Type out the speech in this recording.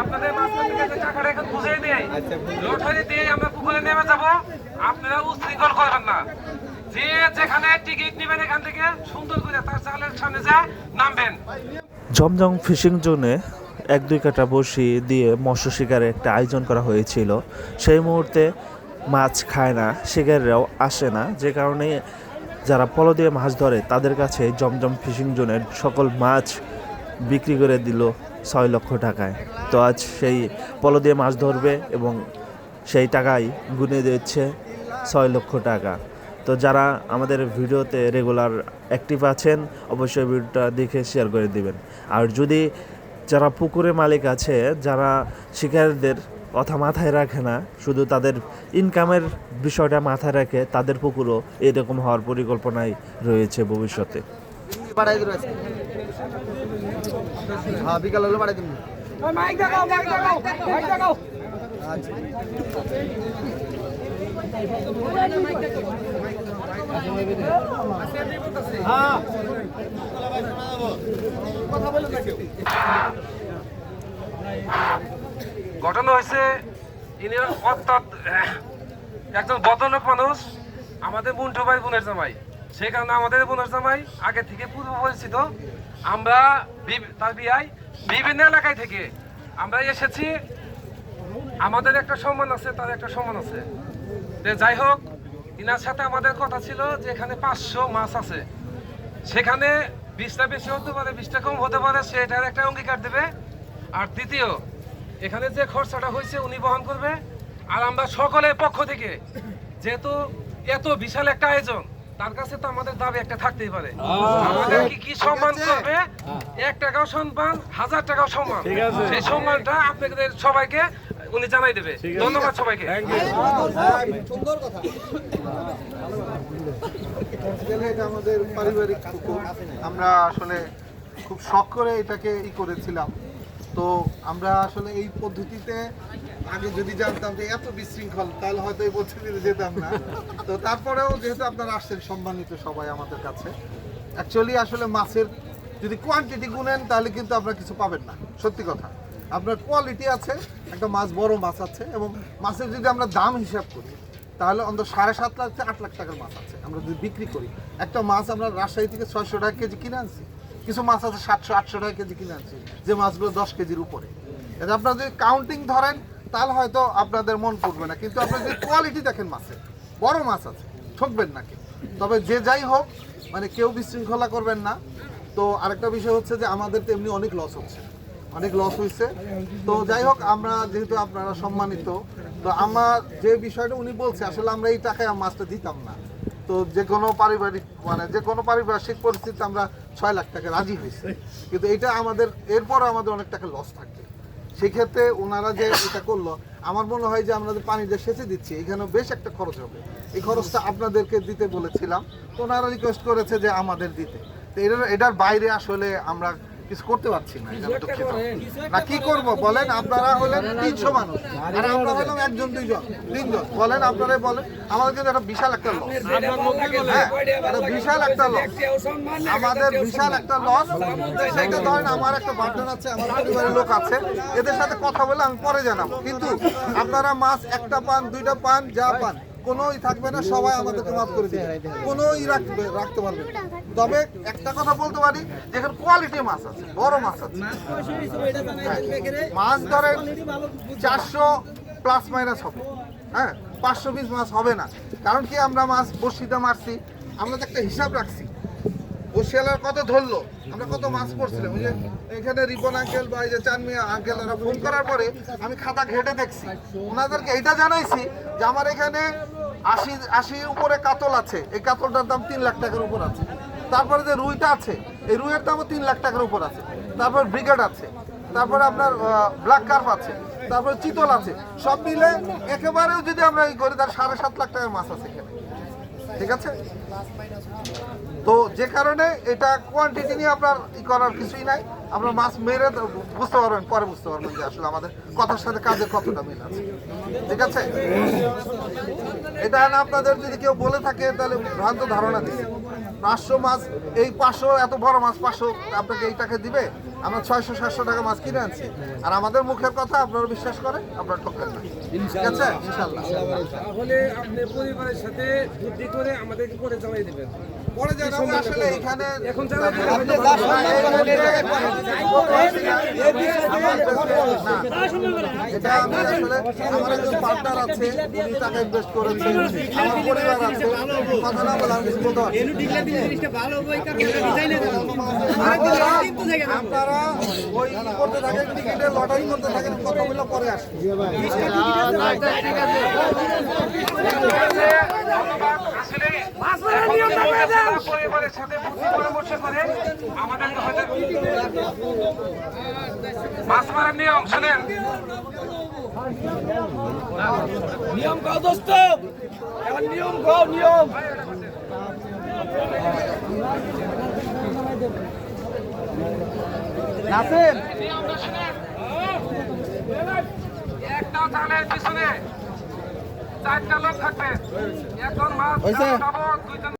আপনাদের মাঝখান থেকে যে টাকাটা এখন বুঝিয়ে দেয় লটারি দিয়ে আমরা পুকুরে নেমে যাব। আপনারা উশৃঙ্খল করবেন না। যে যেখানে টিকিট নেবেন এখান থেকে সুন্দর করে তার চালের সামনে যা নামবেন। জমজম ফিশিং জোনে এক দুই কাটা বসি দিয়ে মৎস্য শিকারের একটা আয়োজন করা হয়েছিল। সেই মুহূর্তে মাছ খায় না শিকারীরাও আসে না। যে কারণে যারা পলো দিয়ে মাছ ধরে তাদের কাছে জমজম ফিশিং জোনের সকল মাছ বিক্রি করে দিল ছয় লক্ষ টাকায়। তো আজ সেই পলো দিয়ে মাছ ধরবে এবং সেই টাকাই গুনে দিচ্ছে ছয় লক্ষ টাকা। তো যারা আমাদের ভিডিওতে রেগুলার অ্যাক্টিভ আছেন, অবশ্যই ভিডিওটা দেখে শেয়ার করে দিবেন। আর যদি যারা পুকুরে মালিক আছে, যারা শিকারীদের কথা মাথায় রাখে না, শুধু তাদের ইনকামের বিষয়টা মাথায় রাখে, তাদের পুকুরও এরকম হওয়ার পরিকল্পনাই রয়েছে ভবিষ্যতে। হ্যাঁ বিকাল হলে বাড়াই দিন। আচ্ছা। ঘটনা হয়েছে ইনি অর্থাৎ একজন বদলোক মানুষ আমাদের মুন্টু ভাই বোনের জামাই। সেই কারণে আমাদের বোনের জামাই আগে থেকে পূর্ব পরিচিত। আমরা বিয়াই বিভিন্ন এলাকায় থেকে আমরা এসেছি। আমাদের একটা সম্মান আছে, তার একটা সম্মান আছে। তো যাই হোক, ইনার সাথে আমাদের কথা ছিল যে এখানে পাঁচশো মাছ আছে। সেখানে বিশটা বেশি হতে পারে, বিশটা কম হতে পারে সেটার একটা অঙ্গীকার দেবে। আর দ্বিতীয়, এখানে যে খরচাটা হয়েছে উনি বহন করবে। আর আমরা সকলের পক্ষ থেকে, যেহেতু এত বিশাল একটা আয়োজন তার কাছে তো আমাদের দাবি একটা থাকতেই পারে। আমাদের কি কি সম্মান করবে? এক টাকাও সম্মান হাজার টাকাও সম্মান। সেই সম্মানটা আপনাদের সবাইকে উনি জানাই দেবে। ধন্যবাদ সবাইকে। সুন্দর কথা আমাদের পারিবারিক আমরা আসলে খুব শখ করে এটাকে ই করেছিলাম। তো আমরা আসলে এই পদ্ধতিতে আগে যদি জানতাম যে এত বিশৃঙ্খল, তাহলে হয়তো এই পদ্ধতিতে যেতাম না। তো তারপরেও যেহেতু আপনারা আসছেন, সম্মানিত সবাই আমাদের কাছে। অ্যাকচুয়ালি আসলে মাছের যদি কোয়ান্টিটি গুনেন, তাহলে কিন্তু আপনারা কিছু পাবেন না। সত্যি কথা। আপনার কোয়ালিটি আছে, একটা মাছ, বড় মাছ আছে, এবং মাছের যদি আমরা দাম হিসাব করি, তাহলে অন্তত সাড়ে সাত লাখ থেকে আট লাখ টাকার মাছ আছে, আমরা যদি বিক্রি করি। একটা মাছ আমরা রাজশাহী থেকে ছয়শো টাকা কেজি কিনে আনছি। কিছু মাছ আছে সাতশো, আটশো টাকা কেজি কিনে আনছি, যে মাছগুলো দশ কেজির উপরে। আপনারা যদি কাউন্টিং ধরেন তাহলে হয়তো আপনাদের মন পড়বে না। কিন্তু আপনার যদি কোয়ালিটি দেখেন মাছের, বড় মাছ আছে, ঠকবেন না কেউ তবে যে যাই হোক মানে কেউ বিশৃঙ্খলা করবেন না। তো আরেকটা বিষয় হচ্ছে যে আমাদের তো এমনি অনেক লস হচ্ছে, অনেক লস হয়েছে। তো যাই হোক, আমরা যেহেতু আপনারা সম্মানিত, তো আমার যে বিষয়টা উনি বলছে, আসলে আমরা এই টাকায় মাছটা দিতাম না। তো যে কোনো পারিবারিক মানে যে কোনো পারিপার্শ্বিক পরিস্থিতিতে আমরা ছয় লাখ টাকা রাজি হয়েছে। কিন্তু এটা আমাদের এরপর আমাদের অনেক টাকা লস থাকবে। সেক্ষেত্রে ওনারা যে এটা করল, আমার মনে হয় যে আমরা যে পানিটা সেচে দিচ্ছি এখানে বেশ একটা খরচ হবে। এই খরচটা আপনাদেরকে দিতে বলেছিলাম। তো ওনারা রিকোয়েস্ট করেছে যে আমাদের দিতে। তো এটার এটার বাইরে আসলে আমরা কিছু করতে পারছি না এটা আমি দুঃখিত। না কি করব? বলেন আপনারা হলেন তিনশো মানুষ। আর আমরা হলাম একজন দুইজন তিনজন। বলেন আপনারা বলেন। আমাদের কিন্তু একটা বিশাল একটা লস হ্যাঁ এটা বিশাল একটা লস আমাদের বিশাল একটা লস সেটা ধরেন আমার একটা পার্টনার আছে আমার পরিবারের লোক আছে। এদের সাথে কথা বলে আমি পরে জানাব। কিন্তু আপনারা মাছ একটা পান দুইটা পান যা পান কোনোই থাকবে না, সবাই আমাদেরকে মাফ করে দিবে। কোনোই রাখবে, রাখতে পারবে। তবে একটা কথা বলতে পারি যেখানে কোয়ালিটি মাছ আছে, বড় মাছ আছে। মাছ ধরেন চারশো প্লাস মাইনাস হবে। হ্যাঁ পাঁচশো পিস মাছ হবে না। কারণ কি, আমরা মাছ বর্ষিতে মারছি, আমরা তো একটা হিসাব রাখছি। বসিয়ালার কত ধরলো, আমরা কত মাছ পড়ছিলাম। ওই যে এখানে রিপন আঙ্কেল বা এই যে চানমিয়া আঙ্কেল ওরা ফোন করার পরে আমি খাতা ঘেটে দেখছি। ওনাদেরকে এইটা জানাইছি যে আমার এখানে আশি আশির উপরে কাতল আছে। এই কাতলটার দাম তিন লাখ টাকার উপর আছে। তারপরে যে রুইটা আছে, এই রুইয়ের দামও তিন লাখ টাকার উপর আছে। তারপর ব্রিগেড আছে। তারপরে আপনার ব্ল্যাক কার্প আছে। তারপরে চিতল আছে। সব মিলে একেবারেও যদি আমরা এই করি তার সাড়ে সাত লাখ টাকার মাছ আছে এখানে। ঠিক আছে? তো যে কারণে এটা কোয়ান্টিটি নিয়ে আপনার ই করার কিছুই নাই। আপনার মাছ মেরে তো বুঝতে পারবেন পরে বুঝতে পারবেন যে আসলে আমাদের কথার সাথে কাজের কতটা মিল আছে। ঠিক আছে? এটা না আপনাদের যদি কেউ বলে থাকে তাহলে ভ্রান্ত ধারণা দিচ্ছে পাঁচশো মাছ এই পাঁচশো এত বড় মাছ পাঁচশো আপনাকে এই টাকা দিবে? আমরা ছয়শো সাতশো টাকা মাছ কিনে আনছি। আর আমাদের মুখের কথা আপনারা বিশ্বাস করেন আপনারা ঠকেন না। ঠিক আছে? ইনশাল্লাহ তাহলে আপনি পরিবারের সাথে বুদ্ধি করে আমাদেরকে করে জানাই দেবেন। হয়। এটা আমি আসলে আমার একজন পার্টনার আছে উনি টাকা ইনভেস্ট করেছে আমার পরিবার আছে কথা না বলে আমি কিছু বলতে আপনারা আপনারা ওই করতে থাকেন টিকিটের লটারি করতে থাকেন কতগুলো পরে আসবে পরিবারের সাথে পরামর্শ করে নিয়ম শুনেন। নিয়ম দোস্ত নিয়ম গাও নিয়ম একটা জালের পিছনে। চারটা লোক থাকবে। একজন মাছ দুইজন